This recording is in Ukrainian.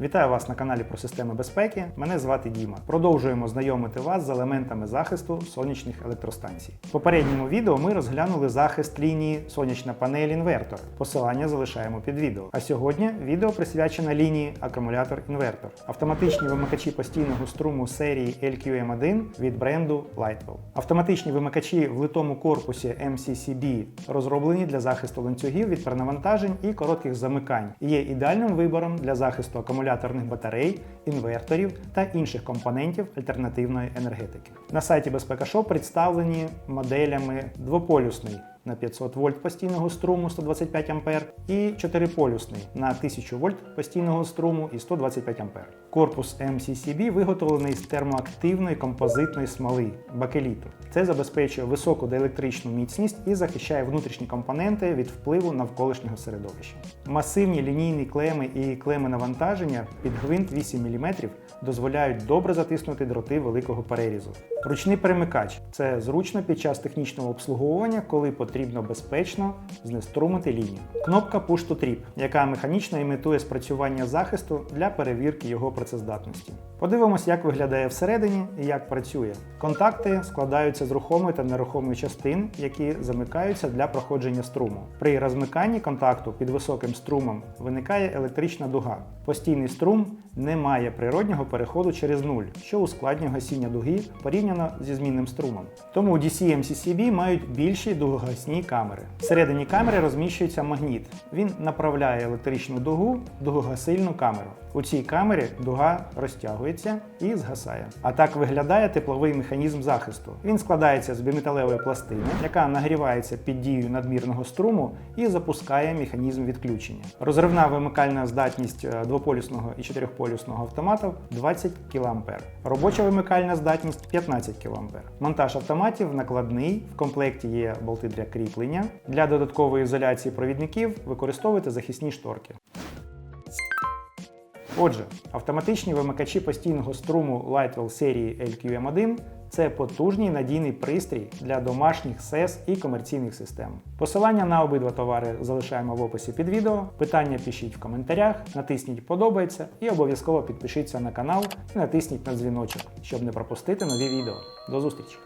Вітаю вас на каналі про системи безпеки. Мене звати Діма. Продовжуємо знайомити вас з елементами захисту сонячних електростанцій. В попередньому відео ми розглянули захист лінії сонячна панель інвертор. Посилання залишаємо під відео. А сьогодні відео присвячено лінії акумулятор-інвертор. Автоматичні вимикачі постійного струму серії LQM1 від бренду Lightwell. Автоматичні вимикачі в литому корпусі MCCB розроблені для захисту ланцюгів від перенавантажень і коротких замикань. Є ідеальним вибором для захисту акумуляторних батарей, інверторів та інших компонентів альтернативної енергетики. На сайті Безпека Шоп представлені моделями двополюсний на 500 вольт постійного струму 125 А і чотириполюсний на 1000 вольт постійного струму і 125 А. Корпус MCCB виготовлений з термоактивної композитної смоли бакеліту. Це забезпечує високу диелектричну міцність і захищає внутрішні компоненти від впливу навколишнього середовища. Масивні лінійні клеми і клеми навантаження під гвинт 8 мм дозволяють добре затиснути дроти великого перерізу. Ручний перемикач це зручно під час технічного обслуговування, коли потрібно безпечно знеструмити лінію. Кнопка Push to Trip, яка механічно імітує спрацювання захисту для перевірки його працездатності. Подивимось, як виглядає всередині і як працює. Контакти складаються з рухомої та нерухомої частин, які замикаються для проходження струму. При розмиканні контакту під високим струмом виникає електрична дуга. Постійний струм не має природнього переходу через нуль, що ускладнює гасіння дуги порівняно зі змінним струмом. Тому DC MCCB мають більші дугогасні камери. Всередині камери розміщується магніт. Він направляє електричну дугу в дугогасильну камеру. У цій камері дуга розтягується і згасає. А так виглядає тепловий механізм захисту. Він складається з біметалевої пластини, яка нагрівається під дією надмірного струму і запускає механізм відключення. Розривна вимикальна здатність е, двополюсного і чотирьохполюсного автоматів 20 кА. Робоча вимикальна здатність 15 кА. Монтаж автоматів накладний. В комплекті є болти для кріплення. Для додаткової ізоляції провідників використовуйте захисні шторки. Отже, автоматичні вимикачі постійного струму Lightwell серії LQM1 це потужний надійний пристрій для домашніх СЕС і комерційних систем. Посилання на обидва товари залишаємо в описі під відео. Питання пишіть в коментарях, натисніть подобається і обов'язково підпишіться на канал і натисніть на дзвіночок, щоб не пропустити нові відео. До зустрічі!